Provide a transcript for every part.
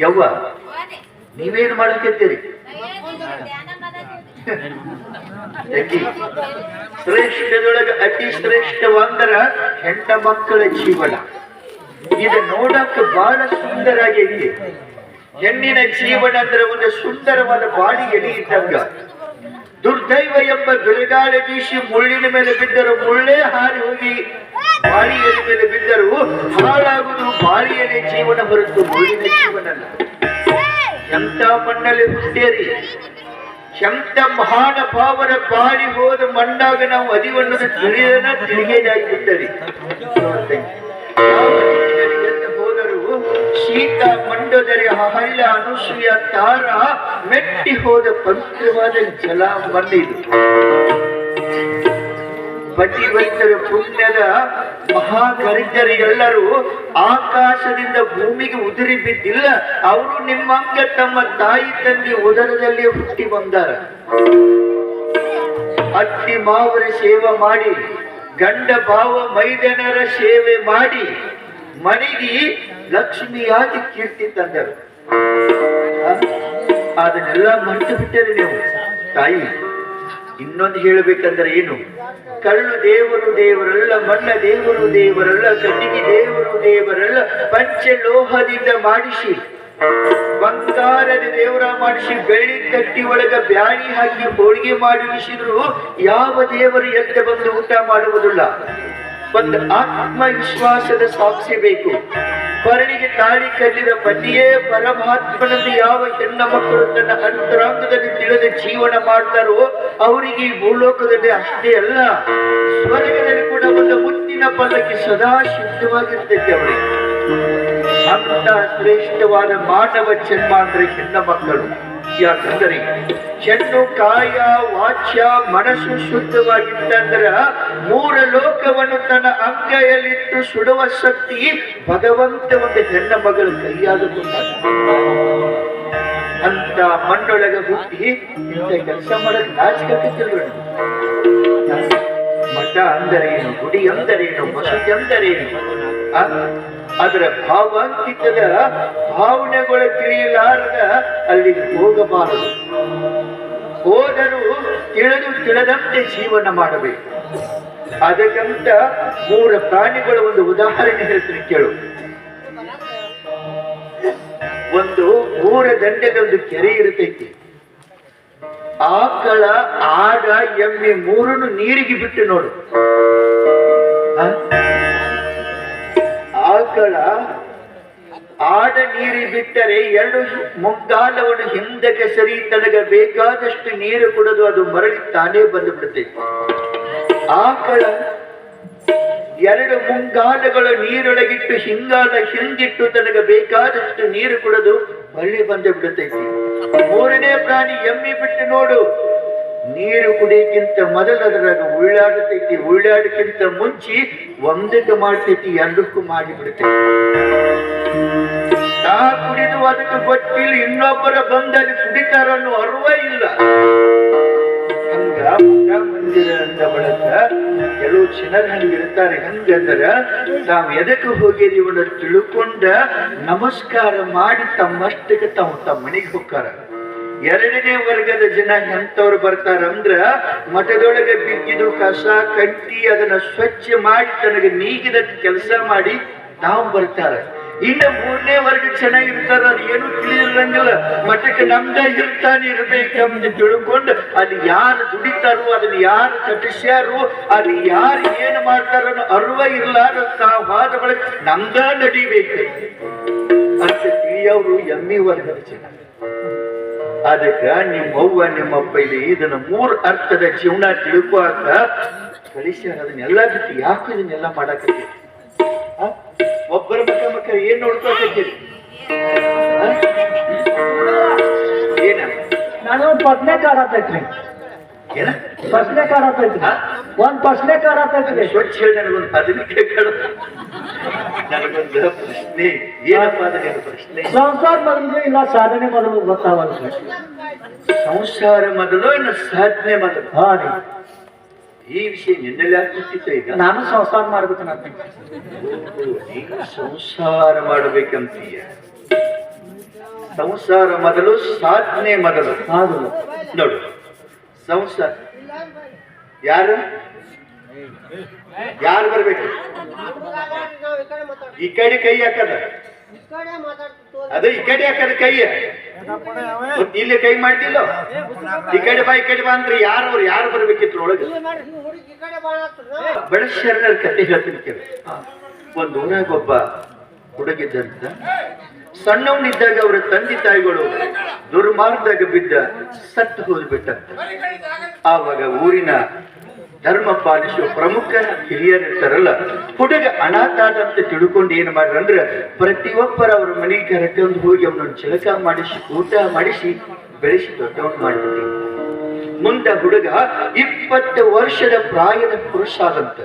ಯವ್ವ, ನೀವೇನು ಮಾಡಕತ್ತೀರಿ ಶ್ರೇಷ್ಠದೊಳಗೆ ಅತಿ ಶ್ರೇಷ್ಠವಂದರ ಹೆಣ್ಣ ಮಕ್ಕಳ ಜೀವನ. ಇದು ನೋಡಕ್ಕೆ ಬಹಳ ಸುಂದರಾಗೈತಿ ಹೆಣ್ಣಿನ ಜೀವನ ಅಂದ್ರೆ ಒಂದು ಸುಂದರವಾದ ಬಾಡಿ ಎಡಿ ಇದ್ದಂಗ ದುರ್ದೈವ ಎಂಬ ಬಿರುಗಾಳಿ ಬೀಸಿ ಮುಳ್ಳಿನ ಮೇಲೆ ಬಿದ್ದರೂ ಮುಳ್ಳೇ ಹಾರಿ ಹೋಗಿ ಬಾಳಿ ಎಲೆ ಮೇಲೆ ಬಿದ್ದರು ಹಾಳಾಗುವುದು ಬಾಳಿ ಜೀವನ ಹೊರತು ಮುಳ್ಳಿನ ಜೀವನ ಅಲ್ಲ ಎಂತ ಮಣ್ಣಲ್ಲಿ ಹುಟ್ಟೇರಿ? ಶಂತ ಮಹಾನ ಭಾವನ ಬಾಳಿ ಹೋದ ಮಣ್ಣಾಗ ನಾವು ಅದಿವನ್ನು ತಿಳಿಯನ ತಿಳಿಯದಾಗಿದ್ದರೆ. ಹೋದರು ಶೀತ ಮಂಡೋದರೆ ಹಳ್ಳ ಅನುಸೂಯ ತಾರ ಮೆಟ್ಟಿ ಹೋದ ಪವಿತ್ರವಾದ ಜಲ ಮಣ್ಣಿದು ಪತಿವಂತರ ಪುಣ್ಯದ ಮಹಾಗರಿಜರಿಗೆಲ್ಲರೂ ಆಕಾಶದಿಂದ ಭೂಮಿಗೆ ಉದುರಿ ಬಿದ್ದಿಲ್ಲ. ಅವರು ನಿಮ್ಮಂಗ ತಮ್ಮ ತಾಯಿ ತಂದೆ ಉದರದಲ್ಲಿ ಹುಟ್ಟಿ ಬಂದಾರ. ಅತ್ತಿ ಮಾವರ ಸೇವೆ ಮಾಡಿ, ಗಂಡ ಭಾವ ಮೈದನರ ಸೇವೆ ಮಾಡಿ ಮನೆಗೆ ಲಕ್ಷ್ಮಿಯಾಗಿ ಕೀರ್ತಿ ತಂದರು? ಅದನ್ನೆಲ್ಲ ಮರೆತು ಬಿಟ್ಟರೆ ನೀವು ತಾಯಿ. ಇನ್ನೊಂದು ಹೇಳಬೇಕಂದ್ರೆ ಏನು? ಕಳ್ಳು ದೇವರು ದೇವರಲ್ಲ ಮಣ್ಣ ದೇವರು ದೇವರಲ್ಲ, ಕಟ್ಟಿಗೆ ದೇವರು ದೇವರಲ್ಲ, ಪಂಚಲೋಹದಿಂದ ಮಾಡಿಸಿ, ಬಂಗಾರದ ದೇವರ ಮಾಡಿಸಿ, ಬೆಳ್ಳಿ ಕಟ್ಟಿ ಒಳಗ ಬ್ಯಾಳಿ ಹಾಕಿ ಹೋಳಿಗೆ ಮಾಡಿಸಿದ್ರು ಯಾವ ದೇವರು ಎದ್ದ ಬಂದು ಊಟ ಮಾಡುವುದಿಲ್ಲ. ಒಂದು ಆತ್ಮವಿಶ್ವಾಸದ ಸಾಕ್ಷಿ ಬೇಕು. ಪರಣಿಗೆ ತಾಳಿ ಕಟ್ಟಿದ ಪತಿಯೇ ಪರಮಾತ್ಮನಲ್ಲಿ ಯಾವ ಹೆಣ್ಣ ಮಕ್ಕಳು ತನ್ನ ಅಂತರಾಂಗದಲ್ಲಿ ತಿಳಿದ ಜೀವನ ಮಾಡ್ತಾರೋ ಅವರಿಗೆ ಈ ಭೂಲೋಕದಲ್ಲಿ ಅಷ್ಟೇ ಅಲ್ಲ, ಸ್ವರ್ಗದಲ್ಲಿ ಕೂಡ ಒಂದು ಮುತ್ತಿನ ಪದಕ್ಕೆ ಸದಾ ಸಿದ್ಧವಾಗಿರ್ತೈತೆ ಅವರಿಗೆ ಅಂತ ಶ್ರೇಷ್ಠವಾದ ಮಾನವ ಜನ್ಮ ಅಂದ್ರೆ ಹೆಣ್ಣ ಮಕ್ಕಳು. ಯಾಕಂದರೆ ಹೆಣ್ಣು ಕಾಯ ವಾಚ್ಯ ಮನಸ್ಸು ಶುದ್ಧವಾಗಿತ್ತಂದ್ರ ಮೂರ ಲೋಕವನ್ನು ತನ್ನ ಅಂಗೈಯಲ್ಲಿಟ್ಟು ಸುಡುವ ಶಕ್ತಿ ಭಗವಂತ ಒಂದು ಹೆಣ್ಣ ಮಗಳ ಕೈಯಾಗುತ್ತಾನೆ ಅಂತ ಮಣ್ಣೊಳಗ ಹುಟ್ಟಿ ಇಂಥ ಕೆಲಸ ಮಾಡಕ್ ನಾಚಿಕತ್ತಿದ್ರು ಮಠ ಅಂದರೇನು, ಗುಡಿ ಅಂದರೇನು ಮಸೂದಿ ಅಂದರೇನು? ಅದರ ಭಾವಾಂಕಿತದ ಭಾವನೆಗಳು ತಿಳಿಯಲಾರದ ಅಲ್ಲಿ ಹೋಗಬಾರದು. ಹೋದರೂ ತಿಳಿದು ತಿಳಿದಂತೆ ಜೀವನ ಮಾಡಬೇಕು. ಅದಕ್ಕಂತ ಮೂರ ಪ್ರಾಣಿಗಳ ಒಂದು ಉದಾಹರಣೆ ಹೇಳ್ತೀನಿ ಕೇಳು. ಒಂದು ಮೂರ ದಂಡೆಗೆ ಒಂದು ಕೆರೆ ಇರ್ತೈತಿ. ಆಕಳ ಆಡ ಎಮ್ಮೆ ಮೂರನ್ನು ನೀರಿಗೆ ಬಿಟ್ಟು ನೋಡು. ಆಕಳ ಆಡ ನೀರಿ ಬಿಟ್ಟರೆ ಎರಡು ಮುಂಗಾಲವನ್ನು ಹಿಂದಕ್ಕೆ ಸರಿ ತನಗೆ ಬೇಕಾದಷ್ಟು ನೀರು ಕುಡಿದು ಅದು ಮರಳಿ ತಾನೇ ಬಂದು ಬಿಡುತ್ತೆ ಆಕಳ ಎರಡು ಮುಂಗಾಲಗಳು ನೀರೊಳಗಿಟ್ಟು ಹಿಂಗಾಲ ಹಿಂದಿಟ್ಟು ತನಗ ಬೇಕಾದಷ್ಟು ನೀರು ಕುಡಿದು ಮರಳಿ ಬಂದು ಬಿಡುತ್ತೈತಿ ಮೂರನೇ ಪ್ರಾಣಿ ಎಮ್ಮಿ ಬಿಟ್ಟು ನೋಡು. ನೀರು ಕುಡಿಯಕ್ಕಿಂತ ಮೊದಲು ಅದರಾಗ ಉಳ್ಳಾಡತೈತಿ ಉಳ್ಳಾಡಕ್ಕಿಂತ ಮುಂಚೆ ಒಂದಕ್ಕೆ ಮಾಡ್ತೈತಿ, ಎರಡಕ್ಕೂ ಮಾಡಿಬಿಡ್ತೈತಿ. ನಾ ಕುಡಿದು ಅದಕ್ಕೆ ಗೊತ್ತಿಲ್ಲ, ಇನ್ನೊಬ್ಬರ ಬಂದಲ್ಲಿ ಕುಡಿತಾರ ಅನ್ನೋ ಅರ್ವ ಇಲ್ಲ. ಹಂಗ ಬಳಕ ಕೆಲವು ಜನರು ಹಂಗಿರ್ತಾರೆ ಹಂಗಂದ್ರ ತಾವ್ ಎದಕ್ಕೆ ಹೋಗಿರಿ ಇವನ ತಿಳ್ಕೊಂಡ ನಮಸ್ಕಾರ ಮಾಡಿ ತಮ್ಮಷ್ಟಕ್ಕೆ ತಾವು ತಮ್ಮ ಮನೆಗೆ ಹೋಗ್ತಾರ. ಎರಡನೇ ವರ್ಗದ ಜನ ಎಂತವ್ರು ಬರ್ತಾರಂದ್ರ ಮಠದೊಳಗೆ ಬಿದ್ದಿದ್ದು ಕಸ ಕಟ್ಟಿ ಅದನ್ನ ಸ್ವಚ್ಛ ಮಾಡಿ ತನಗೆ ನೀಗಿದ ಕೆಲಸ ಮಾಡಿ ತಾವು ಬರ್ತಾರ. ಇನ್ನ ಮೂರನೇ ವರ್ಗ ಚೆನ್ನಾಗಿರ್ತಾರ ಅದು ಏನು ತಿಳಿದಿರಂಗಿಲ್ಲ ಮಠಕ್ಕೆ ನಮ್ದ ಇರ್ತಾನೆ ಅಂತ ತಿಳ್ಕೊಂಡು ಅಲ್ಲಿ ಯಾರು ದುಡಿತಾರೋ, ಅದನ್ನ ಯಾರು ಕಟ್ಟಿಸ್ಯಾರೋ, ಅಲ್ಲಿ ಯಾರು ಏನು ಮಾಡ್ತಾರೋ ಅರ್ವ ಇರ್ಲಾರ ತಾವು ವಾದ ಬಳಕೆ ನಮ್ದ ನಡಿಬೇಕು ಅಂತ ತಿಳಿಯವರು ಎಮ್ಮಿ ವರ್ಗದ ಜನ. ಅದಕ್ಕ ನಿಮ್ಮವ್ವ ನಿಮ್ಮಪ್ಪ ಇಲ್ಲಿ ಇದನ್ನ ಮೂರ್ ಅರ್ಥದ ಜೀವನ ತಿಳ್ಕೊಳಕ ಕಳಿಸ್ಯಾರ. ಅದನ್ನೆಲ್ಲ ಬಿಟ್ಟು ಯಾಕೆ ಇದನ್ನೆಲ್ಲ ಮಾಡಾಕತ್ತೀರಿ ಒಬ್ಬರ ಮಕ್ಕ ಮಕ್ಕ ಏನ್ ನೋಡ್ಕೊಳಕತ್ತೀರಿ? ಏನ? ನಾನು ಫಸ್ಟ್ನೇ ಕಾರ್ ಆತೈತ್ರಿ ಏನ ಪಸ್ನೆ ಹಾ? ಒಂದ್ ಫಸ್ಟ್ನೇ ಕಾರ್ ಆತೈತ್ರಿ ಸ್ವಚ್ಛ ಹೇಳಿ ನನಗೊಂದು ಹದಿನೈದು ನನಗೊಂದು ಪ್ರಶ್ನೆ ಏನಪ್ಪ ಅದನ್ನ ಪ್ರಶ್ನೆ ಸಂಸಾರ ಮೊದಲು ಇಲ್ಲ ಸಾಧನೆ ಮೊದಲು ಗೊತ್ತಾವಲ್ಲ ಸಂಸಾರ ಮೊದಲು ಇಲ್ಲ ಸಾಧನೆ ಮೊದಲು? ಹಾ ರೀ. ಈ ವಿಷಯ ನಿನ್ನೆಲ್ಲ ಆಗ್ತಿತ್ತು ಈಗ? ನಾನು ಸಂಸಾರ ಮಾಡ್ಬೇಕನ್ನ ಈಗ ಸಂಸಾರ ಮಾಡಬೇಕಂತೀಯ. ಸಂಸಾರ ಮೊದಲು ಸಾಧನೆ ಮೊದಲು. ನೋಡು ಸಂಸಾರ. ಯಾರು? ಯಾರು ಬರ್ಬೇಕು? ಈ ಕಡೆ ಕೈ ಹಾಕದ. ಅದ ಈ ಕಡೆ ಹಾಕದ ಕೈ. ಇಲ್ಲಿ ಕೈ ಮಾಡ್ತಿಲ್ಲ? ಈ ಕಡೆ ಬಾ, ಈ ಕಡೆ ಬಾ ಅಂದ್ರೆ ಯಾರು ಯಾರು ಬರ್ಬೇಕಿತ್ತು ಒಳಗೆ? ಬೆಳಶರಣರ ಕತೆ ಹೇಳ್ತೀನಿ ಕೇಳಿ. ಒಂದು ಊರಾಗ ಒಬ್ಬ ಹುಡುಗಿದ್ದಂತ. ಸಣ್ಣವನಿದ್ದಾಗ ಅವರ ತಂದೆ ತಾಯಿಗಳು ದುರ್ಮಾರ್ಗದಾಗ ಬಿದ್ದ ಸತ್ತು ಹೋದ್ಬಿಟ್ಟ ಆವಾಗ ಊರಿನ ಧರ್ಮ ಪಾಲಿಸುವ ಪ್ರಮುಖ ಹಿರಿಯರಿರ್ತಾರಲ್ಲ ಹುಡುಗ ಅನಾಥಾದ ಅಂತ ತಿಳ್ಕೊಂಡು ಏನ್ ಮಾಡ್ರ ಅಂದ್ರೆ ಪ್ರತಿಯೊಬ್ಬರ ಅವ್ರ ಮನೆಗೆ ಕರೆಕೊಂಡು ಹೋಗಿ ಅವನ ಚಿಲಕ ಮಾಡಿಸಿ, ಊಟ ಮಾಡಿಸಿ, ಬೆಳೆಸಿ ದೊಡ್ಡವನ್ ಮಾಡಿಬಿಟ್ಟಿ ಮುಂದ ಹುಡುಗ ಇಪ್ಪತ್ತು ವರ್ಷದ ಪ್ರಾಯದ ಪುರುಷ ಆದಂತ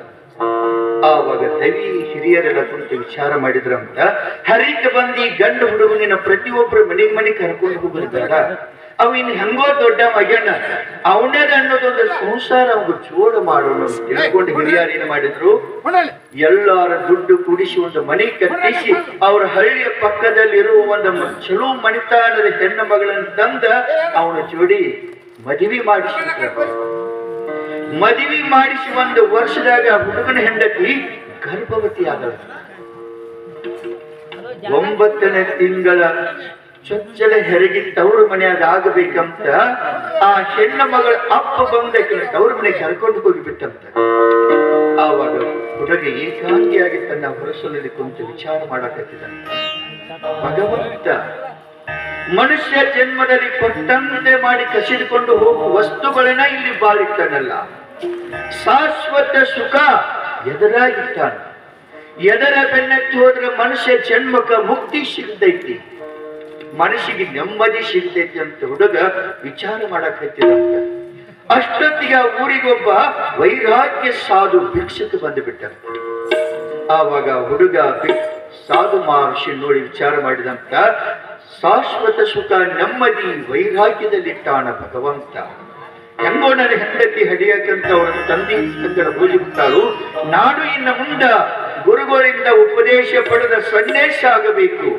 ಆವಾಗ ದವಿ ಹಿರಿಯರೆಲ್ಲ ಕುರಿತು ವಿಚಾರ ಮಾಡಿದ್ರಂತ ಹರಿಕ ಬಂದಿ ಗಂಡು ಹುಡುಗನಿನ ಪ್ರತಿಯೊಬ್ಬರು ಮನೆ ಮನೆ ಕರ್ಕೊಂಡು ಬೇಡ ಅವ ಇನ್ ಹೆಂಗೋ ದೊಡ್ಡ ಮಗನ ಅವನದ ಅನ್ನೋದೊಂದು ಸಂಸಾರ ಅವ್ರು ಜೋಡ ಮಾಡೋಣ ತಿಳ್ಕೊಂಡು ಹಿರಿಯರು ಏನ್ ಮಾಡಿದ್ರು? ಎಲ್ಲಾರ ದುಡ್ಡು ಕುಡಿಸಿ ಒಂದು ಮನೆ ಕಟ್ಟಿಸಿ ಅವ್ರ ಹಳ್ಳಿಯ ಪಕ್ಕದಲ್ಲಿರುವ ಒಂದು ಚಲೋ ಮಣಿತಾನದ ಹೆಣ್ಣು ಮಗಳನ್ನು ತಂದ ಅವನ ಜೋಡಿ ಮದುವೆ ಮಾಡಿಸಿಬಿಟ್ರ ಮದುವೆ ಮಾಡಿಸಿ ಒಂದು ವರ್ಷದಾಗ ಹುಡುಗನ ಹೆಂಡತಿ ಗರ್ಭವತಿ ಆದಳು ಒಂಬತ್ತನೇ ತಿಂಗಳ ಚೊಚ್ಚಲ ಹೆರಿಗೆ ತವರು ಮನೆಯಾಗ ಆಗಬೇಕಂತ ಆ ಹೆಣ್ಣ ಮಗಳ ಅಪ್ಪ ಬಂದ ತವರು ಮನೆಗೆ ಕರ್ಕೊಂಡು ಹೋಗಿಬಿಟ್ಟಂತ. ಆವಾಗ ಹುಡುಗ ಏಕಾಂಗಿಯಾಗಿ ತನ್ನ ಹೊರಸಲಲ್ಲಿ ಕುಂತು ವಿಚಾರ ಮಾಡಕತ್ತಿದ್ದ ಭಗವಂತ ಮನುಷ್ಯ ಜನ್ಮದಲ್ಲಿ ಕೊಟ್ಟಂತೆ ಮಾಡಿ ಕಸಿದುಕೊಂಡು ಹೋಗುವ ವಸ್ತುಗಳನ್ನ ಇಲ್ಲಿ ಬಾಳಿಟ್ಟನಲ್ಲ ಶಾಶ್ವತ ಸುಖ ಎದುರಾಗಿಟ್ಟಾನ ಎದರ ಬೆನ್ನತ್ತಿ ಹೋದ್ರೆ ಮನುಷ್ಯ ಜನ್ಮಕ ಮುಕ್ತಿ ಸಿಗ್ತೈತಿ. ಮನಸ್ಸಿಗೆ ನೆಮ್ಮದಿ ಸಿಗ್ತೈತಿ ಅಂತ ಹುಡುಗ ವಿಚಾರ ಮಾಡಕ್ ಹತ್ತಿದಂತ ಅಷ್ಟೊತ್ತಿಗೆ ಆ ಊರಿಗೊಬ್ಬ ವೈರಾಗ್ಯ ಸಾಧು ಭಿಕ್ಷಕ ಬಂದುಬಿಟ್ಟ ಆವಾಗ ಹುಡುಗ ಸಾಧು ಮಹರ್ಷಿ ನೋಡಿ ವಿಚಾರ ಮಾಡಿದಂತ, ಶಾಶ್ವತ ಸುಖ ನೆಮ್ಮದಿ ವೈರಾಗ್ಯದಲ್ಲಿಟ್ಟಾನ ಭಗವಂತ. ಹೆಂಗೋ ನನ್ನ ಹೆಂಡತಿ ಹಡಿಯಕ್ಕಂತ ಅವರ ತಂದೆ ಪೂಜೆ ಬಿಟ್ಟಾಳು, ನಾನು ಇನ್ನು ಮುಂದ ಗುರುಗಳಿಂದ ಉಪದೇಶ ಪಡೆದ ಸನ್ಯಾಸ ಆಗಬೇಕು.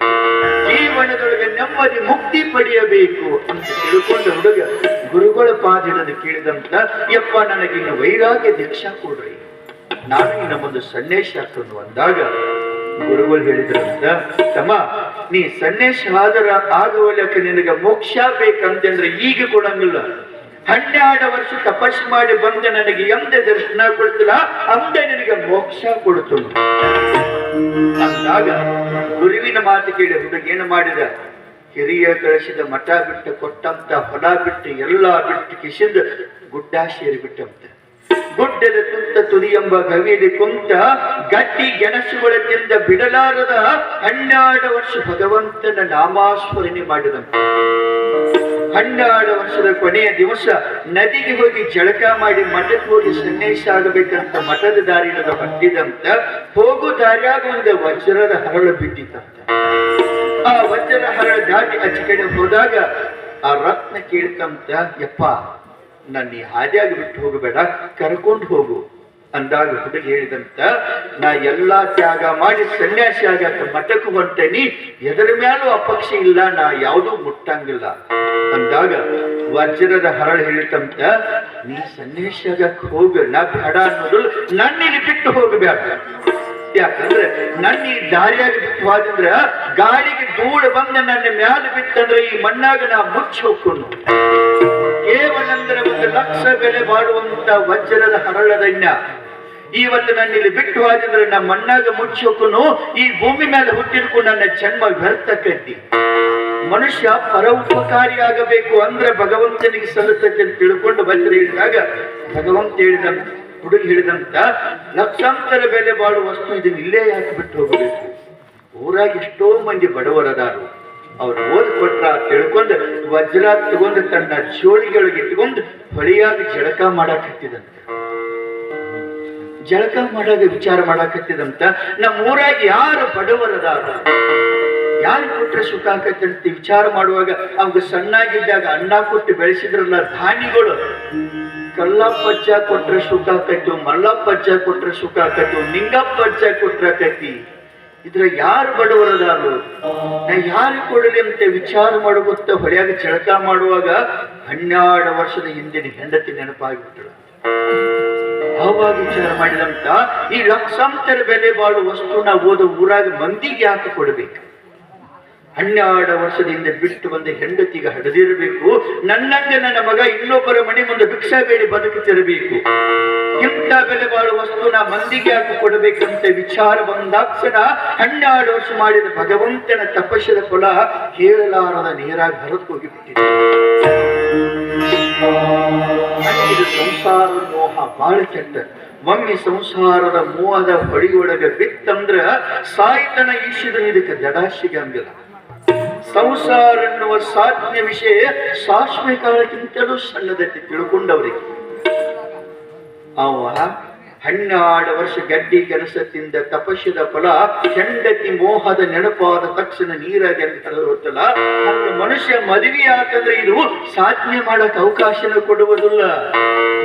ಜೀವನದೊಳಗೆ ನೆಮ್ಮದಿ ಮುಕ್ತಿ ಪಡೆಯಬೇಕು ಅಂತ ತಿಳ್ಕೊಂಡ ಹುಡುಗ ಗುರುಗಳ ಪಾದಿಡದು ಕೇಳಿದಂತ, ಯಪ್ಪ ನನಗಿನ್ನು ವೈರಾಗ್ಯ ದೀಕ್ಷಾ ಕೊಡ್ರಿ. ನಾನು ಈ ನಮ್ಮೊಂದು ಸನ್ನೇಶ ಹಾಕೊಂಡು ಅಂದಾಗ ಗುರುಗಳು ಹೇಳಿದ್ರಂತ ತಮ್ಮ, ನೀ ಸನ್ನೇಶ ಆದರ ಆಗುವಲಕ್ಕೆ ನಿನಗೆ ಮೋಕ್ಷ ಬೇಕಂತಂದ್ರೆ ಈಗ ಕೊಡಂಗಿಲ್ಲ. ಹನ್ನೆರಡು ವರ್ಷ ತಪಸ್ ಮಾಡಿ ಬಂದ ನನಗೆ ಎಂದೆ ದರ್ಶನ ಕೊಡ್ತಿಲ್ಲ, ಅಂದೆ ನಿನಗೆ ಮೋಕ್ಷ ಕೊಡ್ತು ಅಂದಾಗ ಗುರುವಿನ ಮಾತು ಕೇಳಿ ಹುಡುಗ ಮಾಡಿದ? ಹಿರಿಯ ಕಳಿಸಿದ ಮಠ ಬಿಟ್ಟು ಕೊಟ್ಟಂತ ಹೊಲ ಬಿಟ್ಟು ಎಲ್ಲ ಬಿಟ್ಟು ಕಿಸಿದ ಗುಡ್ಡ ಸೇರಿ ಬಿಟ್ಟಂತ ಗುಡ್ಡದ ತುತ್ತ ತುದಿ ಎಂಬ ಗವಿಯಲ್ಲಿ ಕುಂತ ಗಟ್ಟಿ ಗೆಣಸುಗಳ ತಿಂದ ಬಿಡಲಾರದ ಹನ್ನೆರಡು ವರ್ಷ ಭಗವಂತನ ನಾಮಾಸ್ಮರಣೆ ಮಾಡಿದ ಹನ್ನೆರಡು ವರ್ಷದ ಕೊನೆಯ ದಿವಸ ನದಿಗೆ ಹೋಗಿ ಜಳಕ ಮಾಡಿ ಮಠಕ್ಕೆ ಹೋಗಿ ಸನ್ಯಾಸ ಆಗಬೇಕಂತ ಮಠದ ದಾರಿನ ಬಂದಿದಂತ ಹೋಗು ದಾರಿಯಾಗ ಒಂದು ವಜ್ರದ ಹರಳು ಬಿದ್ದಿತ್ತಂತ. ಆ ವಜ್ರದ ಹರಳು ದಾಟಿ ಕಡೆ ಹೋದಾಗ ಆ ರತ್ನ ಕೇಳ್ತಂತ, ಯಪ್ಪ ನನ್ನ ಈ ಹಾದಿಯಾಗಿ ಬಿಟ್ಟು ಹೋಗಬೇಡ, ಕರ್ಕೊಂಡು ಹೋಗು ಅಂದಾಗ ಹುಡುಗ ಹೇಳಿದಂತ, ನಾ ಎಲ್ಲಾ ತ್ಯಾಗ ಮಾಡಿ ಸನ್ಯಾಸಿ ಆಗಕ್ಕ ಮಠಕ್ಕೆ ಹೊಂಟೇನಿ, ಎದರ ಮ್ಯಾಲೂ ಅಪಕ್ಷಿ ಇಲ್ಲ, ನಾ ಯಾವುದೂ ಮುಟ್ಟಂಗಿಲ್ಲ. ಅಂದಾಗ ವಜ್ರದ ಹರಳು ಹೇಳಿತಂತ, ನೀ ಸನ್ಯಾಸಿ ಆಗಕ್ಕೆ ಹೋಗ, ನಾ ಬೇಡ ಅನ್ನೋದು ನನ್ನಿಲ್ಲಿ ಬಿಟ್ಟು ಹೋಗಬೇಡ ಯಾಕಂದ್ರೆ ನನ್ನ ಈ ದಾರಿಯಾಗಿ ಬಿಟ್ಟು ಹೋದ್ರ ಗಾಳಿಗೆ ಧೂಳು ಬಂದ ನನ್ನ ಮ್ಯಾಲ ಬಿತ್ತಂದ್ರೆ ಈ ಮಣ್ಣಾಗ ನಾ ಮುಚ್ಚಿ ಹೋಗ್ಕೊಂಡು ಕೇವಲಂದ್ರೆ ಒಂದು ಲಕ್ಷ ಬೆಲೆ ಮಾಡುವಂತ ವಜ್ರದ ಹರಳದಣ್ಣ ಇವತ್ತು ನನ್ನ ಇಲ್ಲಿ ಬಿಟ್ಟು ಹೋದ್ರೆ ನಮ್ಮ ಮಣ್ಣಾಗ ಮುಚ್ಚಿ ಈ ಭೂಮಿ ಮೇಲೆ ಹುಟ್ಟಿರ್ಕೊಂಡು ನನ್ನ ಜನ್ಮ ವ್ಯರ್ಥ ಕಟ್ಟಿ ಮನುಷ್ಯ ಪರೋಪಕಾರಿಯಾಗಬೇಕು ಅಂದ್ರೆ ಭಗವಂತನಿಗೆ ಸಲ್ಲುತ್ತೆ ಅಂತ ತಿಳ್ಕೊಂಡು ವಜ್ರ ಹೇಳಿದಾಗ ಭಗವಂತ ಹೇಳಿದ ಹುಡುಗಿ ಹೇಳಿದಂತ ಲಕ್ಷಾಂತರ ಬೆಲೆ ಬಾಳುವ ವಸ್ತು ಇದನ್ನ ಇಲ್ಲೇ ಯಾಕೆ ಬಿಟ್ಟು ಹೋಗಬೇಕು? ಊರಾಗ ಎಷ್ಟೋ ಮಂದಿ ಬಡವರದಾರು. ಅವ್ರು ಓದ್ಕೊಟ್ರ ತಿಳ್ಕೊಂಡು ವಜ್ರ ತಗೊಂಡು ತನ್ನ ಜೋಳಿಗಳಿಗೆ ಇಟ್ಕೊಂಡು ಹೊಳಿಯಾಗಿ ಜಳಕ ಮಾಡಾಕತ್ತಿದಂತ. ಜಳಕ ಮಾಡಾಗ ವಿಚಾರ ಮಾಡಾಕತ್ತಿದಂತ ನಮ್ಮ ಊರಾಗ ಯಾರು ಬಡವರದಾಗ ಯಾರು ಕೊಟ್ರೆ ಸುಖ ಅಂತ ವಿಚಾರ ಮಾಡುವಾಗ ಅವಾಗ ಸಣ್ಣಾಗಿದ್ದಾಗ ಅಣ್ಣ ಕೊಟ್ಟು ಬೆಳೆಸಿದ್ರಲ್ಲ ಧಾನ್ಯಗಳು. ಕಲ್ಲಪ್ಪಜ್ಜ ಕೊಟ್ರೆ ಸುಖ ಆಕತ್ತು ಮಲ್ಲಪ್ಪಜ್ಜ ಕೊಟ್ರೆ ಸುಖ ಆಕತ್ತು ನಿಂಗಪ್ಪಜ್ಜ ಕೊಟ್ರೆ ಆಕತಿ. ಇದ್ರ ಯಾರು ಬಡವರದಾರು? ನಾ ಯಾರು ಕೊಡಲಿ ಅಂತ ವಿಚಾರ ಮಾಡುತ್ತ ಹೊಳೆಯಾಗ ಚಳಕ ಮಾಡುವಾಗ ಹನ್ನೆರಡು ವರ್ಷದ ಹಿಂದಿನ ಹೆಂಡತಿ ನೆನಪಾಗಿಬಿಟ್ಟಳು ಅವಾಗ ವಿಚಾರ ಮಾಡಿದಂತ, ಈ ಲಕ್ಷಾಂತರ ಬೆಲೆ ಬಾಳುವ ವಸ್ತುನ ಓದೋ ಊರಾಗ ಮಂದಿಗೆ ಯಾಕೆ ಕೊಡಬೇಕು? ಹನ್ನೆರಡು ವರ್ಷದಿಂದ ಬಿಟ್ಟು ಬಂದ ಹೆಂಡತಿಗೆ ಹಡದಿರಬೇಕು ನನ್ನಂಗೆ ನನ್ನ ಮಗ ಇನ್ನೊಬ್ಬರ ಮನೆ ಮುಂದೆ ಭಿಕ್ಷಾ ಬೇಡಿ ಬದುಕುತ್ತಿರಬೇಕು ಇಂಥ ಬೆಲೆ ಬಾಳುವ ವಸ್ತುನ ಮಂದಿಗೆ ಯಾಕೆ ಕೊಡಬೇಕಂತ ವಿಚಾರ ಬಂದಾಕ್ಷಣ ಹನ್ನೆರಡು ವರ್ಷ ಮಾಡಿದ ಭಗವಂತನ ತಪಸ್ಸದ ಫಲ ಹೇಳಲಾರದ ನೀರಾಗಿ ಹೊರತು ಹೋಗಿಬಿಟ್ಟಿದೆ ಇದು ಸಂಸಾರ ಮೋಹ ಬಾಳ ಕೆಟ್ಟ. ಒಮ್ಮೆ ಸಂಸಾರದ ಮೋಹದ ಹೊಳಿಯೊಳಗೆ ಬಿತ್ತಂದ್ರ ಸಾಯ್ತನ ಈಶಿದ ಇದಕ್ಕೆ ಜಡಾಶಿಗಂಗಿಲ್ಲ ಸಂಸಾರ ಎನ್ನುವ ಸಾಧ್ಯ ವಿಷಯ ಸಾಶ್ವೆ ಕಾಲಕ್ಕಿಂತಲೂ ಸಣ್ಣದಕ್ಕೆ ತಿಳ್ಕೊಂಡವರಿಗೆ. ಅವ ಹನ್ನೆರಡು ವರ್ಷ ಗಡ್ಡಿ ಕೆಲಸದಿಂದ ತಪಸ್ಸದ ಫಲ, ಹೆಂಡತಿ ಮೋಹದ ನೆನಪಾದ ತಕ್ಷಣ ನೀರಾಗಿ ಅಂತ ಮನುಷ್ಯ ಮದುವೆ ಆತಂದ್ರೆ ಇದು ಸಾಧನೆ ಮಾಡಕ್ ಅವಕಾಶನ ಕೊಡುವುದಿಲ್ಲ.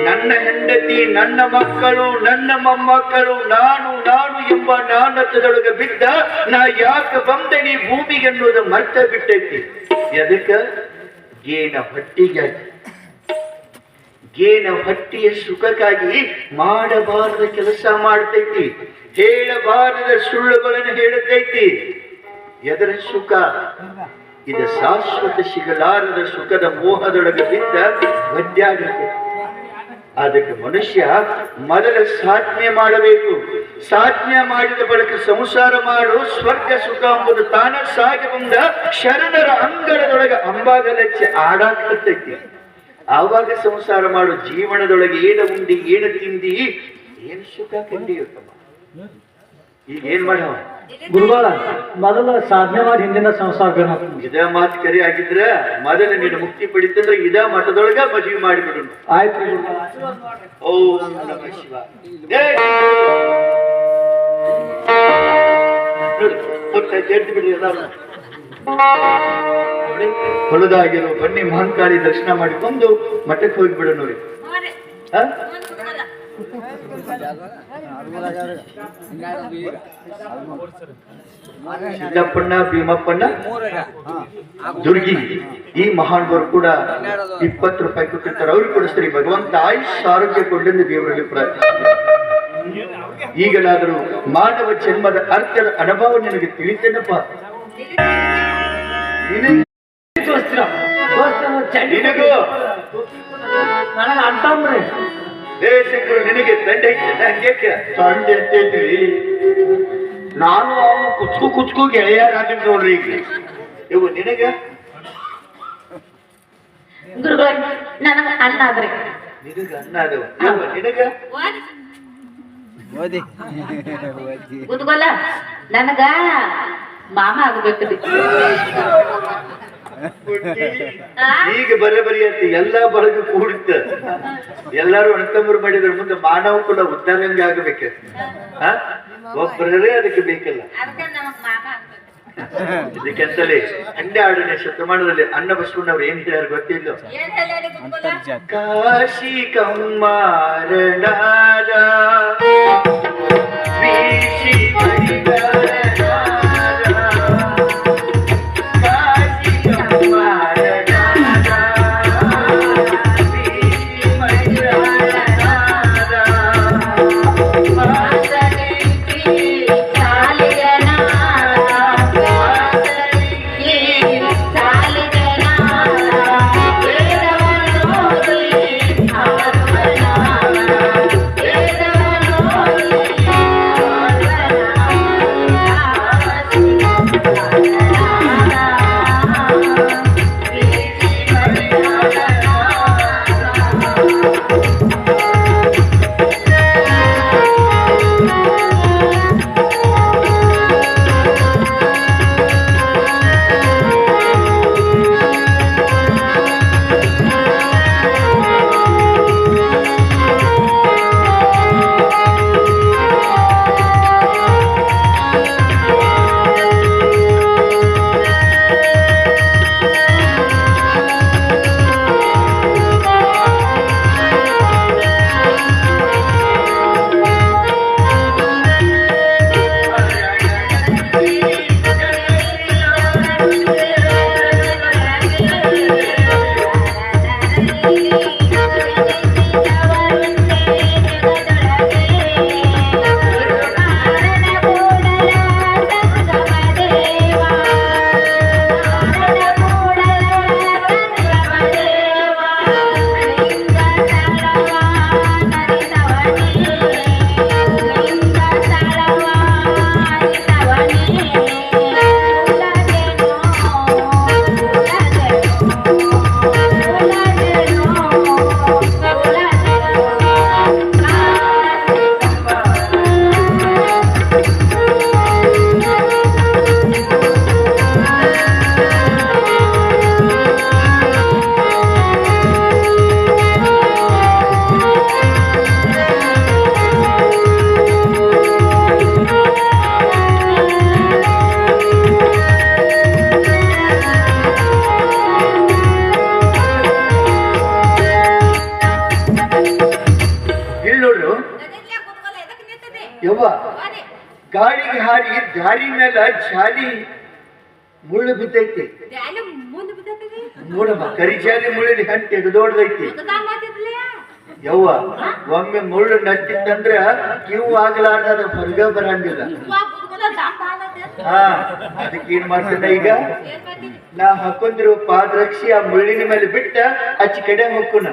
ನನ್ನ ಹೆಂಡತಿ, ನನ್ನ ಮಕ್ಕಳು, ನನ್ನ ಮೊಮ್ಮಕ್ಕಳು, ನಾನು ನಾನು ಎಂಬ ನಾನತದೊಳಗೆ ಬಿದ್ದ, ನಾ ಯಾಕೆ ಬಂದೆ ನೀ ಭೂಮಿಗೆ ಅನ್ನೋದು ಮರ್ತ ಬಿಟ್ಟೈತಿ. ಎದಕ್ಕೆ? ಏನ ಹೊಟ್ಟಿಗೆ. ಏನ ಹಟ್ಟಿಯ ಸುಖಕ್ಕಾಗಿ ಮಾಡಬಾರದ ಕೆಲಸ ಮಾಡ್ತೈತಿ, ಹೇಳಬಾರದ ಸುಳ್ಳುಗಳನ್ನು ಹೇಳುತ್ತೈತಿ. ಎದರ ಸುಖ? ಇದು ಶಾಶ್ವತ ಸಿಗಲಾರದ ಸುಖದ ಮೋಹದೊಳಗೆ ಬಿದ್ದ ಒದ್ದಾಡುತ್ತೆ ಅದಕ್ಕೆ ಮನುಷ್ಯ ಮೊದಲ ಸಾಧನೆ ಮಾಡಬೇಕು. ಸಾಧನೆ ಮಾಡಿದ ಬಳಿಕ ಸಂಸಾರ ಮಾಡು ಸ್ವರ್ಗ ಸುಖ ಎಂಬುದು ತಾನ ಸಾಗಿ ಬಂದ ಶರಣರ ಅಂಗಳದೊಳಗೆ ಅಂಬಾಗಲಚ್ಚಿ ಆಡಾಡ್ತೈತಿ ಆವಾಗ ಸಂಸಾರ ಮಾಡು ಜೀವನದೊಳಗೆ ಏನ ಉಂಡಿ ಏನ ತಿಂದಿ ಏನ್ ಸುಖ ಕಂಡಿಯುತ್ತಮ್ಮ ಈಗ ಏನ್ ಮಾಡವ ಗುರುಗಳ ಮೊದಲ ಸಾಧನೆ ಮಾಡಿ ಹಿಂದಿನ ಸಂಸಾರ ಇದ ಮಾತು ಕರಿ ಆಗಿದ್ರ ಮೊದಲ ನೀನು ಮುಕ್ತಿ ಪಡಿತಂದ್ರೆ ಇದ ಮಠದೊಳಗ ಮದುವೆ ಮಾಡಿಬಿಡು ಆಯ್ತು. ಓಂ ನಮಃ! ನೋಡಿ, ಗೊತ್ತಾಯ್ತು, ಬಿಡಿ ಎಲ್ಲಾರು. ನೋಡಿ, ಹೊಲದಾಗಿರೋ ಬನ್ನಿ ಮಹಂಕಾಳಿ ದರ್ಶನ ಮಾಡಿಕೊಂಡು ಮಠಕ್ಕೆ ಹೋಗ್ಬಿಡ ನೋಡಿ? ಸಿದ್ದಪ್ಪಣ್ಣ ಭೀಮಪ್ಪಣ್ಣ ದುರ್ಗಿ ಈ ಮಹಾನ್ವರು ಕೂಡ ಇಪ್ಪತ್ತು ರೂಪಾಯಿ ಕೊಟ್ಟಿರ್ತಾರೆ. ಅವ್ರಿಗೆ ಸರಿ ಭಗವಂತ ಆಯುಷ್ ಆರೋಗ್ಯ ಕೊಂಡಂದು ದೇವರಲ್ಲಿ ಪ್ರಾರ್ಥಿಸ್ತಾರೆ. ಈಗಲಾದರೂ ಮಾನವ ಜನ್ಮದ ಅರ್ಥದ ಅನುಭವ ನಿನಗೆ ತಿಳಿತೇನಪ್ಪ. ನಿನಗೆ ದೋಸ್ತರ, ದೋಸ್ತರ, ಚಡ್ಡಿ ನಿನಗೂ ನನಗ ಅಂತಂದ್ರಿ ದೇಶಕ್ಕೂ ನಿನಗೆ ದಂಡ ಹಂಗೆ ಚಂಡಿ ಎತ್ತೈತ್ರಿ ನಾನು ಅವನು ಕುಚ್ಕು ಕುಚ್ಕು ಗೆಳೆಯರಾಗಿದ್ ನೋಡ್ರಿ ಈಗ ಇವು ನಿನಗ ಗುರುಗಳ ನನಗ ಅನ್ನ ಆದ್ರಿ ನಿನಗ ಅನ್ನ ಅದವ ಇವು ನಿನಗ ಗುದ್ಗೊಲ್ಲ ನನಗ ಮಾಮ ಆಗ್ಬೇಕು? ಈಗ ಬರೇ ಬರಿ ಅಂತ ಎಲ್ಲಾ ಬಳಗ ಕೂಡಿತ್ತ. ಎಲ್ಲಾರು ಅಣ್ತಂಬರು ಮಾಡಿದ್ರ. ಮುಂದೆ ಮಾನವ ಕುಲ ಉದ್ಧಾರಂಗ ಆಗಬೇಕು. ಆ? ಒಬ್ಬರೇ ಅದಕ್ಕೆ ಬೇಕಲ್ಲ. ಇದಕ್ಕೆಂತಲೇ ಹಂಡೆ ಆಗ್ಬೇಕು. ಹನ್ನೆರಡನೇ ಶತಮಾನದಲ್ಲಿ ಅನ್ನ ಬಸ್ಕೊಂಡವ್ರು ಏನ್ ಹೇಳ್ಯಾರ ಗೊತ್ತಿಲ್ಲ? ಕಾಶಿ ಕಮ್ಮಾರನಾದ ವೀಶಿ ಮಡಿಗಾರನಾದ. ಮುಳ್ಳು ಬಿದ್ದೈತಿ. ನೋಡಮ್ಮ ಕರಿಜಾಲಿ ಮುಳ್ಳಿನ ಹಂಟಿ ದೊಡ್ಡದೈತಿ. ಯವ್ವ ಒಮ್ಮೆ ಮುಳ್ಳು ನಟ್ಟಿತ್ತಂದ್ರ ಕಿವು ಆಗ್ಲಾರ್ದ ಹೊರಗ ಬರಂಗಿಲ್ಲ. ಹಾ ಅದಕ್ಕೆ ಏನ್ ಮಾಡ್ತದ ಈಗ? ನಾ ಹಾಕೊಂಡಿರೋ ಪಾದರಕ್ಷಿ ಆ ಮುಳ್ಳಿನ ಮೇಲೆ ಬಿಟ್ಟ ಅಚ್ಚಿ ಕಡೆ ಹೌದ್ರಿ.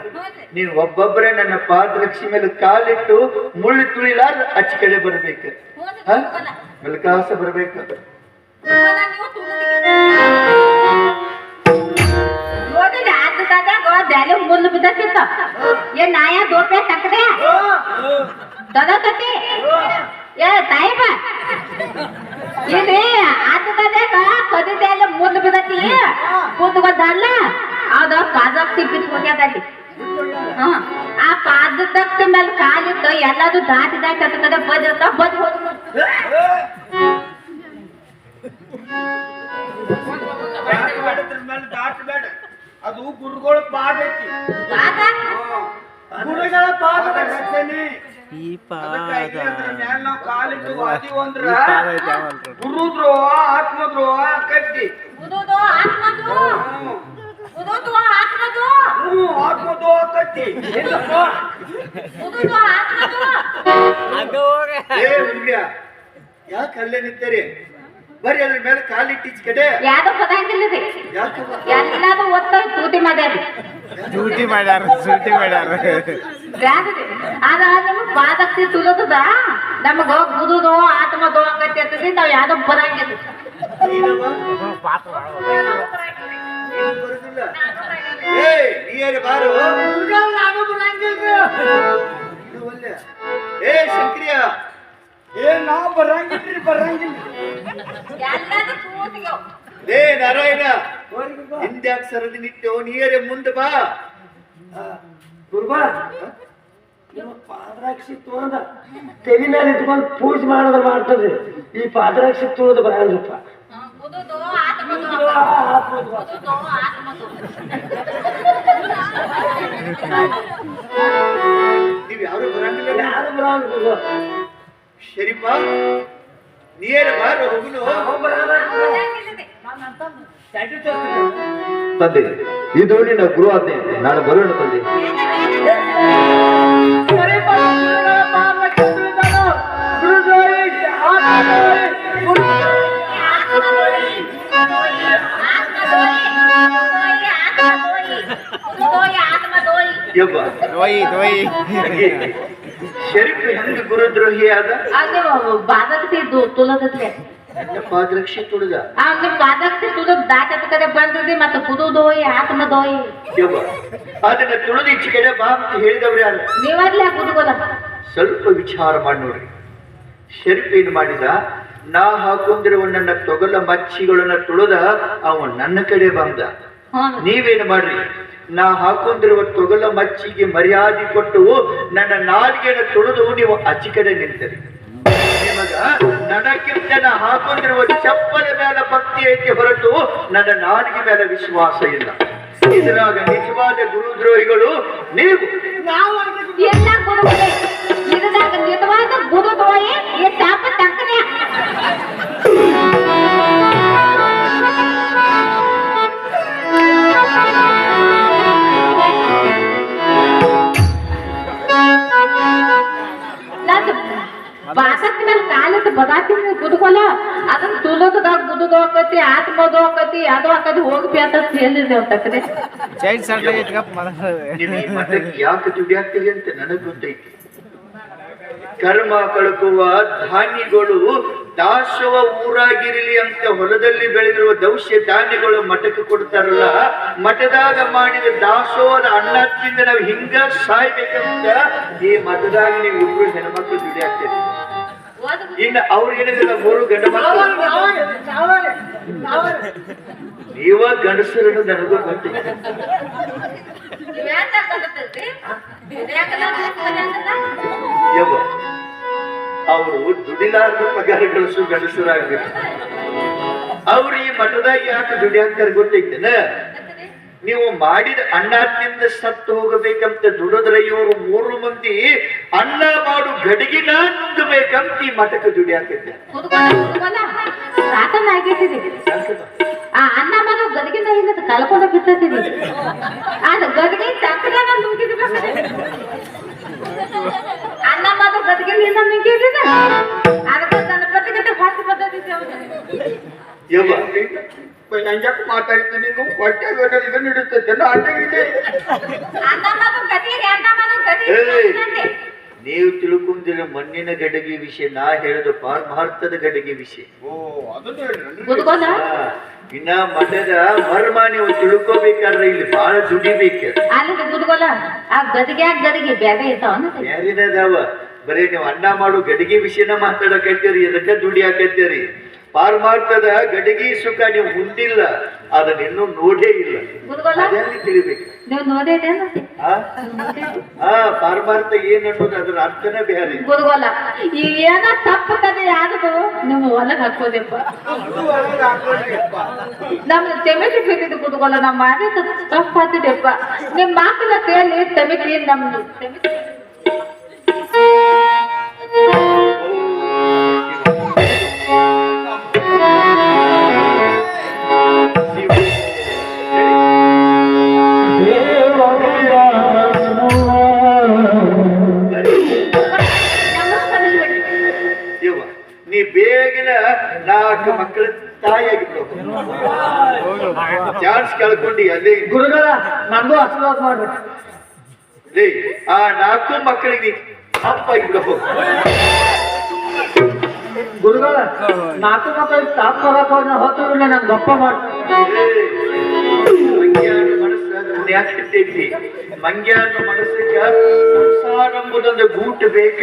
ನೀನ್ ಒಬ್ಬೊಬ್ಬರೇ ನನ್ನ ಪಾದರಕ್ಷಿ ಮೇಲೆ ಕಾಲಿಟ್ಟು ಮುಳ್ಳು ತುಳಿಲಾರ್ದ ಅಚ್ಚಿ ಕಡೆ ಬರ್ಬೇಕು. ಹಾ? ಮೆಲ್ಕಾಸ ಬರ್ಬೇಕು. ದ್ಯಾಲೆ ಮುಂದೆ ಬಿದ್ದತ್ತಿತ್ತ ಏನ್ ನಾಯ ದೋಪೆ ತಕ್ಕದೆ ದದತತಿ ಏ ತಾಯಿಬ ಇಲ್ಲಿ ಆತದಾಗ ಕದಿದೆಲ್ಲ ಮುಂದೆ ಬಿದ್ದತಿ ಕುಂತ್ಕೊಂಡಲ್ಲ ಅದ ಪಾದಕ್ತಿ ಬಿದ್ದು ಹೋಗ್ಯದಲ್ಲಿ ಆ ಪಾದದಕ್ತಿ ಮೇಲೆ ಕಾಲಿದ್ದು ಎಲ್ಲದು ದಾಟಿ ದಾಟಿ ಹತ್ತದ ಬದಿರ್ತ ಬದ್ ಹೋದ್ ಮೇಲೆ ದಾಟಬೇಡ ಅದು ಗುರುಗಳ ಪಾದ ಐತಿ. ಪಾದ ಗುರುಗಳ ರಕ್ಷಣೆ ಈ ಪಾದ ಮ್ಯಾಲ್ ನಾವ್ ಕಾಲಿಟ್ಟು ವಾದಿವ್ ಅಂದ್ರ ಪಾದ ಹ್ಮ್. ಉದುದು ಆತ್ಮದು ಹ್ಮ್, ಆತ್ಮದ್ರೋಹ ಕಟ್ಟಿ ಏ ಹುಲ್ಯ ಯಾಕೆ ಅಲ್ಲೇ ನಿಂತರಿ? ಬರ್ರಿ ಅದ್ರ ಮೇಲೆ ಕಾಲಿಟ್ಟು ಈಚೆ ಕಡೆ. ಯಾವ್ದು ಪದಾಂಗಿಲ್ಲ ರೀ ಯಾಕವ್ವ ಎಲ್ಲಾನು ಒತ್ತ ತೂಟಿ ಮಾಡ್ಯಾರಿ ಡ್ಯೂಟಿ ಮಾಡ್ಯಾರ ಸೂಟಿ ಮಾಡ್ಯಾರ. ಬ್ಯಾಡ್ರಿ. ಅದ ನಿಮ್ ಪಾದಕ್ತಿ ತುಲದದ ನಮಗ ಗುದುದು ಆತ್ಮ ಆಗತ್ತೆ ಅಂತಂದ್ರೆ ನಾವ್ ಯಾವ್ದೋ ಬರಂಗಿಲ್ಲ. ಬಾರು? ನಾನು ಒಲ್ಲೆ. ಏ ಶಂಕ್ರಿಯ. ಏ ನಾವ್ ಬರಂಗಿಲ್ರಿ ತೂತಿಗೆ ಏ ನಾರಾಯಣ ಹಿಂದೆ ಸರದಿ ನಿಟ್ಟೆವು ನೀರೇ ಮುಂದೆ ಬಾ. ಗುರುಬಾ ಬಾ ಪಾದರಾಕ್ಷಿ ತೊಗೊಂಡ ತೆಲಿ ಮೇಲೆ ಇಟ್ಕೊಂಡು ಪೂಜೆ ಮಾಡೋದು ಮಾಡ್ತದೆ. ಈ ಪಾದ್ರಾಕ್ಷಿ ತುಳಿದು ಬರಲ್ರಿಪ್ಪ ನೀವ್ ಯಾರು ಬರಂಗಿಲ್ಲ? ಯಾರು ಬರಂಗಿಲ್ಲ ಶರೀಫ ನೀರ ಬಾರು ಹೋಗಲು ತಂದೆ. ಇದು ನಿನ್ನ ಗುರು ಆಜ್ಞೆ ನಾನು ಬರೋಣ ತಂದೆ. ಯಬ್ಬ. ದೋಯಿ ದೋಯಿ. ಶರೀಫ್ ಹೆಂಗ ಗುರುದ್ರೋಹಿ ಆದ? ಬಾದಕ್ತಿ ತುಲದತ್ಲೆ ಪಾದರಕ್ಷೆ ತುಳಿದ? ಅವ್ನ ಬಾದಕ್ತಿ ತುಲದ್ ದಾಟದ ಕಡೆ ಬಂದಿದೆ ಮತ್ತೆ ಕುದುದೋಯಿ ಆತ್ಮ ದೋಯಿ. ಅದನ್ನ ತುಳಿದ ಈಚೆ ಕಡೆ ಬಾ ಅಂತ ಹೇಳಿದವ್ರು ಯಾರು? ಕುದುಗೋದ ಸ್ವಲ್ಪ ವಿಚಾರ ಮಾಡಿ ನೋಡ್ರಿ. ಶರೀಫ್ ಏನ್ ಮಾಡಿದ? ನಾ ಹಾಕೊಂಡಿರುವ ನನ್ನ ತೊಗಲ ಮಚ್ಚಿಗಳನ್ನ ತುಳಿದ ಅವ ನನ್ನ ಕಡೆ ಬಂದ. ನೀವೇನು ಮಾಡ್ರಿ? ನಾ ಹಾಕೊಂಡಿರುವ ತೊಗಲ ಮಚ್ಚಿಗೆ ಮರ್ಯಾದೆ ಕೊಟ್ಟು ನನ್ನ ನಾಲ್ಗೆನ ತೊಳೆದು ನೀವು ಅಚ್ಚಿ ಕಡೆ ನಿಂತರಿ. ನಿಮಗ ನಾ ಹಾಕೊಂಡಿರುವ ಚಪ್ಪಲ ಮೇಲೆ ಭಕ್ತಿ ಐತಿ ಹೊರಟು ನನ್ನ ನಾಲಿಗೆ ಮೇಲೆ ವಿಶ್ವಾಸ ಇಲ್ಲ. ಇದರಾಗ ನಿಜವಾದ ಗುರುದ್ರೋಹಿಗಳು ನೀವು. ಎಲ್ಲ ಗುರುಗಳೇ ಇದರಾಗ ನಿಜವಾದ ಗುರುದೋಯಿ ಗುದುದು ಆಕತಿ ಆತ್ಮದು ಆಕತಿ ಅದು ಆಕತಿ ಹೋಗಿ ಅಂತ ಚೈನ್ ಯಾಕೆ ದುಡಿಯಾಗ್ತೀರಿ ಅಂತ ನನಗೆ ಗೊತ್ತೈತಿ. ಕರ್ಮ ಕಳಕುವ ಧಾನ್ಯಗಳು ದಾಸವ ಊರಾಗಿರಲಿ ಅಂತ ಹೊಲದಲ್ಲಿ ಬೆಳೆದಿರುವ ದೌಶ್ಯ ಧಾನ್ಯಗಳು ಮಠಕ್ಕೆ ಕೊಡ್ತಾರಲ್ಲ ಮಠದಾಗ ಮಾಡಿದ ದಾಸೋದ ಅನ್ನ ತಿಂದ ನಾವು ಹಿಂಗ ಸಾಯ್ಬೇಕಂತ ಈ ಮಠದಾಗ ನೀವು ಇಬ್ರು ಹೆಣ್ಮಕ್ಳು ದುಡಿಯಾಗ್ತೀರಿ ಇನ್ನು ಅವ್ರು ಹೇಳಿದ್ರೆ ಮೂರು ಗಂಡ ಮಕ್ಕಳು ನೀವ ಗಂಡಸರನ್ನು ನನಗೂ ಗೊತ್ತಿ ಅವರು ದುಡಿಲಾರ್ದ ಪಗಾರ ಗಳಿಸು ಗಂಡಸರಾಗ್ಬೇಕು. ಅವ್ರು ಈ ಮಠದಾಗ ಯಾಕೆ ದುಡಿಯಾಕ್ತಾರ ಗೊತ್ತೈತೇನ? ನೀವು ಮಾಡಿದ ಅಣ್ಣದಿಂದ ಸತ್ತು ಹೋಗಬೇಕಂತ ದುಡಿದ್ರೆ ಇವರು ಮೂರು ಮಂದಿ ಅನ್ನ ಮಾಡು ಗಡಿಗಿನ ನುಂಗಬೇಕಂತ ಈ ಮಠಕ್ಕೆ ದುಡಿಯಾಕಿದ್ದೆ ಆ ಅನ್ನ ಮಗ ಗದಗಿನ ಇಲ್ಲ ಕಲ್ಕೊಂಡ ಬಿಟ್ಟಿದ್ದೀನಿ ಅದು ಗದಗಿ ತಕ್ಕನ ನುಂಗಿದ ಅನ್ನ ಗದಗಿನ ಅದಕ್ಕೆ ಗಣಪತಿ ಯವ್ವ ಹಂಗ್ಯಾಕೆ ಮಾತಾಡ್ತೀನಿ? ನೀವು ಹೊಟ್ಟೆ ಇದನ್ನ ಹಿಡಿಸ್ತೈತೆ ಅಡ್ಡಗಿದೆ! ನೀವು ತಿಳ್ಕೊಂಡಿರೋ ಮಣ್ಣಿನ ಗಡಗಿ ವಿಷಯ ನಾ ಹೇಳೋದು ಪಾರಮಾರ್ಥದ ಗಡಗಿ ವಿಷಯ. ಇನ್ನ ಮಠದ ಮರ್ಮ ನೀವು ತಿಳ್ಕೋಬೇಕಾದ್ರೆ ಇಲ್ಲಿ ಬಹಳ ದುಡಿಬೇಕು. ಗದಿಗೆ ಬೇರೆ ನೀವು ಅಣ್ಣ ಮಾಡು ಗಡಿಗೆ ವಿಷಯನ ಮಾತಾಡಕತ್ತೀರಿ ಅದಕ್ಕೆ ದುಡಿಯಾಕತ್ತೀರಿ ಪಾರಮಾರ್ಥದ ಗಡಿಗೆ ಸುಖ ನೀವು ಮುಂದಿಲ್ಲ ಅದನ್ನ ಇನ್ನೂ ನೋಡೇ ಇಲ್ಲ. ಪಾರ್ಮಾರ್ಥ ಅದೆಲ್ಲಿ ತಿಳಿಬೇಕು? ಏನ್ ಅನ್ನೋದು ಅದ್ರ ಅರ್ಥನೇ ಬೇರೆ. ಗುರುಗೋಲ ಏನ ತಪ್ಪು ಕದೆ ಯಾವುದು ನೀವು ಹೊಲಗ್ ಹಾಕೋದಪ್ಪ ನಮ್ ತೆಮಿಟಿ ಬಿದ್ದಿದ್ದು ಗುರುಗೋಲ ನಮ್ಮ ಮಾಡಿದ ತಪ್ಪು ಹಾತಿದೆಪ್ಪ ನಿಮ್ ಮಾತಿನ ತೇಲಿ ತೆಮಿಟಿ ನಮ್ದು? ತೆಮಿಟಿ? ನಾಲ್ಕು ಮಕ್ಕಳ ತಾಯಿಯಾಗಿದ್ರು ಚಾನ್ಸ್ ಕಳ್ಕೊಂಡಿ ಅಲ್ಲೇ. ಗುರುಗಳ ನಂದು ಆಶೀರ್ವಾದ ಮಾಡ್ರಿ. ಆ ನಾಲ್ಕು ಮಕ್ಕಳಿಗೆ ಆಗಿಬಿಡೋ. ಗುರುಗಳ ನಾಲ್ಕು ಮಕ್ಕಳಿಗೆ ತಾಪ್ ಬರಕ್ ಹೊತ್ತು ನಾನು ಗಪ್ಪ ಮಾಡ್ತೀನಿ ಮಂಗ್ಯಾನ ಮನಸ್ಸು ಯಾಕಿಟ್ಟೈತಿ ಮಂಗ್ಯಾನ ಮನಸ್ಸಿಗೆ ಸಂಸಾರ ಎಂಬುದೊಂದು ಗೂಟ ಬೇಕ?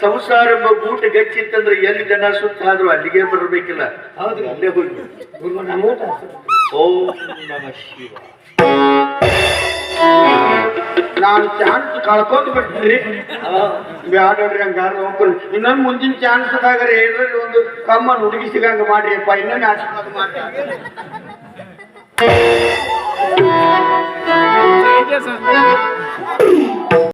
ಸಂಸಾರ ಎಂಬ ಗೂಟ ಗಚ್ಚಿತ್ತಂದ್ರೆ ಎಲ್ಲಿ ಜನ ಸುತ್ತಾದ್ರು ಅಲ್ಲಿಗೆ ಬರಬೇಕಿಲ್ಲ. ಹೌದು. ಅಲ್ಲೇ ಹೋಗಿ. ಓಂ ನಮ ಶಿವ ನಾನು ಚಾನ್ಸ್ ಕಳ್ಕೊಂಡು ಬಿಡ್ತೀನಿ. ಬ್ಯಾಡ್ರಿ ಹಂಗಾರ ಹೋಗ್ರಿ ಇನ್ನೊಂದು ಮುಂದಿನ ಚಾನ್ಸ್ ಅದಾಗ್ರೆ ಏನ್ರಿ ಒಂದು ಕಮ್ಮನ್ ಹುಡುಗಿ ಸಿಗಂಗ ಮಾಡ್ರಿಪ್ಪ ಇನ್ನೊಂದು ಆಶೀರ್ವಾದ ಮಾಡ್ರಿ. Changes